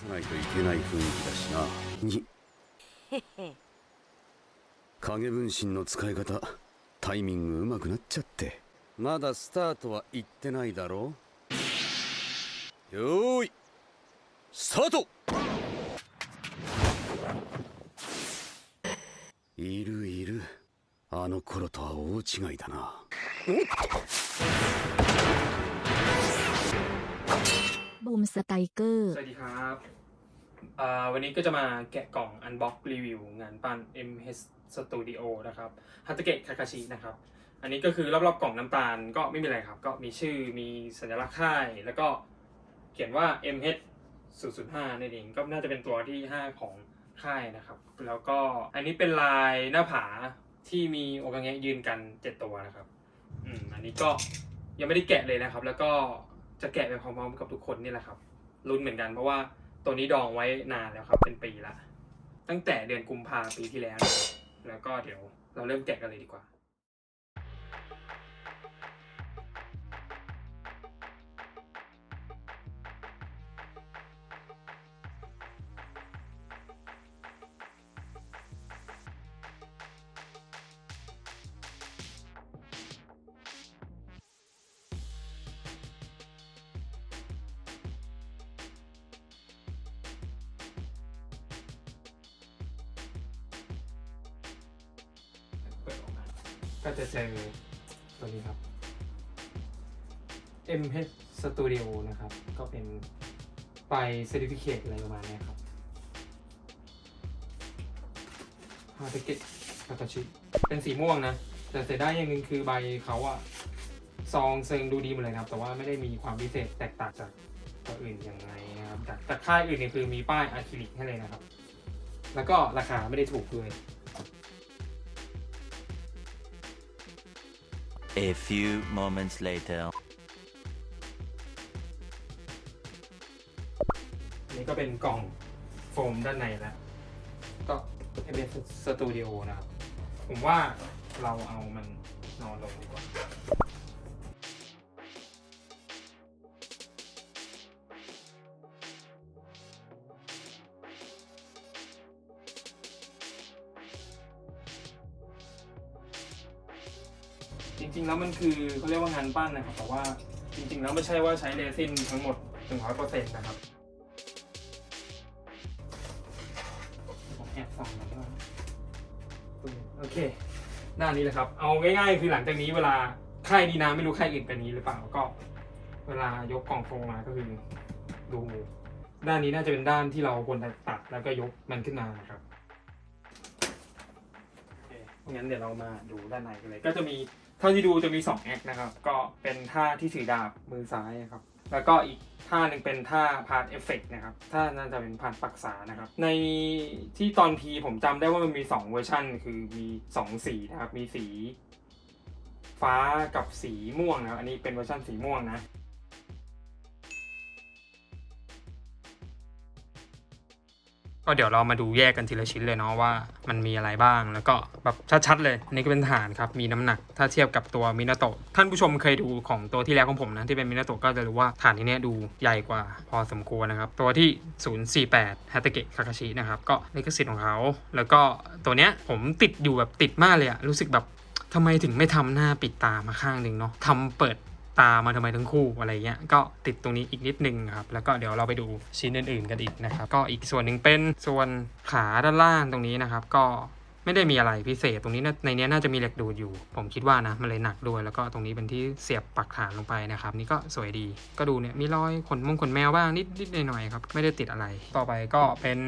さないといけない雰囲気だしな。に影分身の使い方タイミングうまくなっちゃって。まだスタートは言ってないだろよーいスタート。いるいる。あの頃とは大違いだな บูมสไตเกอร์ สวัสดีครับอ่าวันนี้ก็จะมาแกะกล่องอันบ็อกรีวิวงานปั้น MH Studio นะครับฮัตเกะคาคาชินะครับ อันนี้ก็คือรอบๆกล่องน้ำตาลก็ไม่มีอะไรครับ ก็มีชื่อมีสัญลักษณ์ค่าย แล้วก็เขียนว่า MH 005นั่นเองก็น่าจะเป็นตัวที่ 5 ของค่ายนะครับ แล้วก็อันนี้เป็นลายหน้าผาที่มีโอกาเงะยืนกัน 7 ตัวนะครับ อืม อันนี้ก็ยังไม่ได้แกะเลยนะครับ แล้วก็ จะแกะไปพร้อมๆกับทุกคนนี่แหละครับลุ้นเหมือนกันเพราะว่าตัวนี้ดองไว้นานแล้วครับเป็นปีละ ตั้งแต่เดือนกุมภาปีที่แล้ว แล้วก็เดี๋ยวเราเริ่มแกะกันเลยดีกว่า ก็จะเจอตัวนี้ครับ MH Studio นะครับ ก็เป็นใบ Certificate อะไรประมาณนี้ครับฮาร์ดเก็ตคาตาชิ เป็นสีม่วงนะ แต่เสียดายอย่างหนึ่งคือใบเขาอะซองเซิงดูดีหมดเลยนะครับ แต่ว่าไม่ได้มีความพิเศษแตกต่างจากตัวอื่นยังไงนะครับจากจากค่ายอื่นเนี่ยคือมีป้ายอะคริลิกให้เลยนะครับ แล้วก็ราคาไม่ได้ถูกด้วย A few moments later. นี่ก็เป็นกล่องโฟมด้านในแล้ว ก็เป็นสตูดิโอนะครับ ผมว่าเราเอามันนอนลงดีกว่า จริงๆ แล้วมันคือเขาเรียกว่างานปั้นนะครับแต่ว่าจริงๆ แล้วไม่ใช่ว่าใช้เรซินทั้งหมด 100%นะครับผมแอบส่องหน่อยว่าโอเคด้านนี้เลยครับ เอาง่ายๆ คือหลังจากนี้เวลาค่ายดีนะไม่รู้ค่ายอื่นเป็นนี้หรือเปล่าก็ เวลายกกล่องโฟมมาก็คือดูด้านนี้น่าจะเป็นด้านที่เราควรจะตัดแล้วก็ยกมันขึ้นมานะครับโอเคงั้นเดี๋ยวเรามาดูด้านในกันเลย ก็จะมี เท่าที่ดูจะมี2แอคนะครับ ก็เป็นท่าที่ถือดาบมือซ้ายครับ แล้วก็อีกท่าหนึ่งเป็นท่าพาร์ทเอฟเฟกนะครับ ท่าน่าจะเป็นพาร์ทปักษานะครับ ในที่ตอนพีผมจำได้ว่ามันมี 2 เวอร์ชันคือมี 2 สีนะครับ มีสี ฟ้ากับสีม่วงนะอันนี้เป็นเวอร์ชันสีม่วงนะ ก็เดี๋ยวเรามาดูแยกกันทีละชิ้นเลยเนาะว่ามันมีอะไรบ้าง แล้วก็แบบชัดๆเลยอันนี่ก็เป็นฐานครับ มีน้ำหนัก ถ้าเทียบกับตัวมินาโตะท่านผู้ชมเคยดูของตัวที่แล้วของผมนะที่เป็นมินาโตะก็จะรู้ว่าฐานนี้เนี่ยดูใหญ่กว่าพอสมควรนะครับ ตัวที่ 048 h a t a k e Kakashi นะครับก็ลิขสิทธิ์ของเขาแล้วก็ตัวเนี้ยผมติดอยู่แบบติดมากเลยอะรู้สึกแบบทำไมถึงไม่ทำหน้าปิดตามาข้างหนึ่งเนาะทำเปิด ตามมาทำไมทั้งคู่อะไรเงี้ยก็ติดตรงนี้อีกนิดนึงครับ แล้วก็เดี๋ยวเราไปดูชิ้นอื่นๆกันอีกนะครับ ก็อีกส่วนหนึ่งเป็นส่วนขาด้านล่างตรงนี้นะครับ ก็ไม่ได้มีอะไรพิเศษตรงนี้ในนี้น่าจะมีเหล็กดูดอยู่ ผมคิดว่านะมันเลยหนักด้วย แล้วก็ตรงนี้เป็นที่เสียบปักฐานลงไปนะครับ นี่ก็สวยดีก็ดูเนี่ยมีรอยขนมงขนแมวบ้างนิดนิดๆหน่อยๆครับไม่ได้ติดอะไร ต่อไปก็เป็น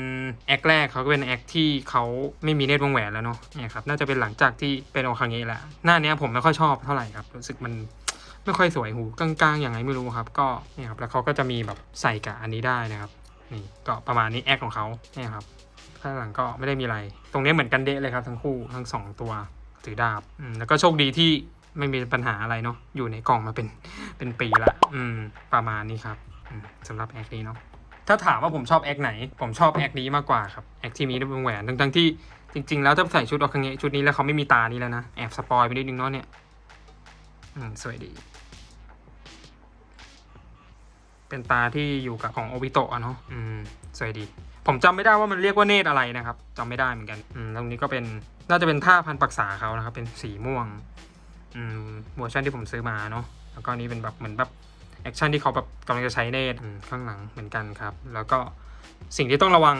แอคแรกเขาก็เป็นแอคที่เขาไม่มีเนตรวงแหวนแล้วเนาะเนี่ยครับน่าจะเป็นหลังจากที่เป็นโอคังเงะแหละหน้าเนี้ยผมไม่ค่อยชอบเท่าไหร่ครับรู้สึกมัน ไม่ค่อยสวยหูกลางๆอย่างไรไม่รู้ครับ ก็นี่ครับแล้วเขาก็จะมีแบบใส่กับอันนี้ได้นะครับนี่ก็ประมาณนี้แอคของเขาเนี่ยครับข้างหลังก็ไม่ได้มีอะไร ตรงนี้เหมือนกันเดะเลยครับทั้งคู่ทั้งสองตัวถือดาบอืมแล้วก็โชคดีที่ไม่มีปัญหาอะไรเนาะอยู่ในกล่องมาเป็นเป็นปีละอืมประมาณนี้ครับสำหรับแอคนี้เนาะถ้าถามว่าผมชอบแอคไหน ผมชอบแอคนี้มากกว่าครับแอคที่มีวงแหวนทั้งๆที่จริงๆ แล้วถ้าใส่ชุดออกคังเงะชุดนี้แล้วเขาไม่มีตานี้แล้วนะแอบสปอยไปนิดนึงเนาะเนี่ย อืม สวยดี เป็นตาที่อยู่กับของโอบิโตะอะเนาะอืม สวยดี ผมจำไม่ได้ว่ามันเรียกว่าเนตรอะไรนะครับจำไม่ได้เหมือนกัน อืม ตรงนี้ก็เป็น น่าจะเป็นท่าพันปักษาเขานะครับ เป็นสีม่วง อืมเวอร์ชันที่ผมซื้อมาเนาะ แล้วก็นี้เป็นแบบเหมือนแบบแอคชั่นที่เขาแบบกำลังจะใช้เนตข้างหลังเหมือนกันครับ แล้วก็สิ่งที่ต้องระวัง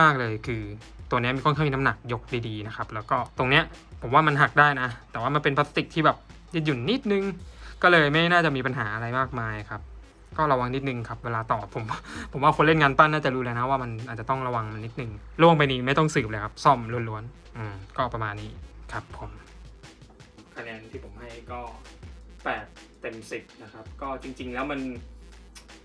มาก ๆ เลยคือตัวนี้มีค่อนข้างมีน้ำหนักยกดีๆนะครับ แล้วก็ตรงเนี้ยผมว่ามันหักได้นะ แต่ว่ามันเป็นพลาสติกที่แบบ ยืดหยุ่นนิดนึง ก็เลยไม่น่าจะมีปัญหาอะไรมากมายครับ ก็ระวังนิดนึงครับ เวลาตอบผม ผมว่าคนเล่นงานปั้นน่าจะรู้แล้วนะว่ามันอาจจะต้องระวังมันนิดนึงล่วงไปนี้ไม่ต้องสืบเลยครับซ่อมล้วนๆอืมก็ประมาณนี้ครับผมคะแนนที่ผมให้ก็ 8 เต็ม 10 นะครับ ก็จริง ๆ แล้วมัน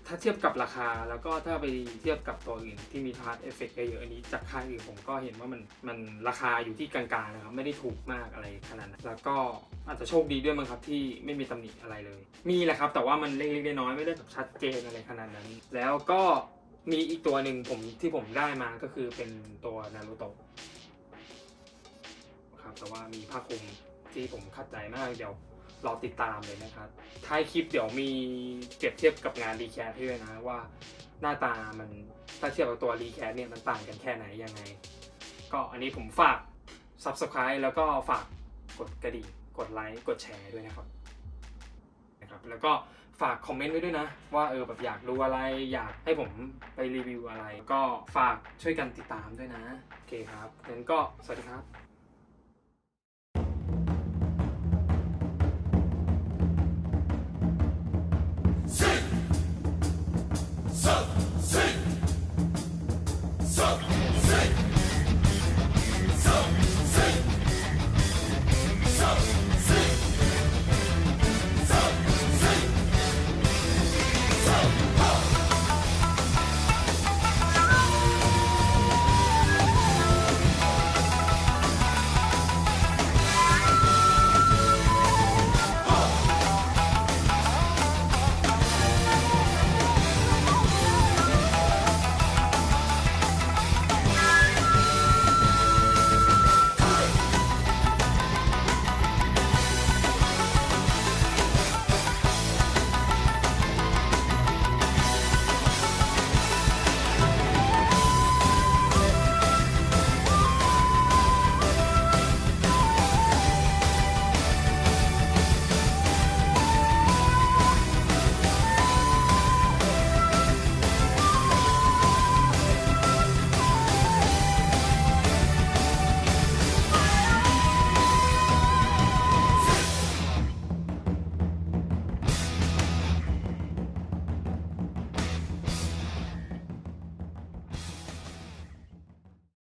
ถ้าเทียบกับราคาแล้วก็ถ้าไปเทียบกับตัวอื่นที่มีพาร์ทเอฟเฟกต์เยอะๆอันนี้จากค่ายอื่นผมก็เห็นว่ามันมันราคาอยู่ที่กลางๆนะครับไม่ได้ถูกมากอะไรขนาดนั้นแล้วก็อาจจะโชคดีด้วยมั้งครับที่ไม่มีตำหนิอะไรเลย มีแหละครับแต่ว่ามันเล็กๆน้อยๆไม่ได้แบบชัดเจนอะไรขนาดนั้น แล้วก็มีอีกตัวหนึ่งผมที่ผมได้มาก็คือเป็นตัวนารูโตะครับแต่ว่ามีผ้าคลุมที่ผมขัดใจมากเดี๋ยว รอติดตามเลยนะครับ ท้ายคลิปเดี๋ยวมีเปรียบเทียบกับงานรีแคสให้ด้วยนะว่าหน้าตามันถ้าเทียบกับตัวรีแคสเนี่ยมันต่างกันแค่ไหนยังไง ก็อันนี้ผมฝาก Subscribe แล้วก็ฝากกดกระดิ่งกดไลค์กดแชร์ด้วยนะครับนะครับ แล้วก็ฝากคอมเมนต์ไว้ด้วยนะ ว่าเออแบบอยากดูอะไรอยากให้ผมไปรีวิวอะไร ก็ฝากช่วยกันติดตามด้วยนะ โอเคครับงั้นก็สวัสดีครับ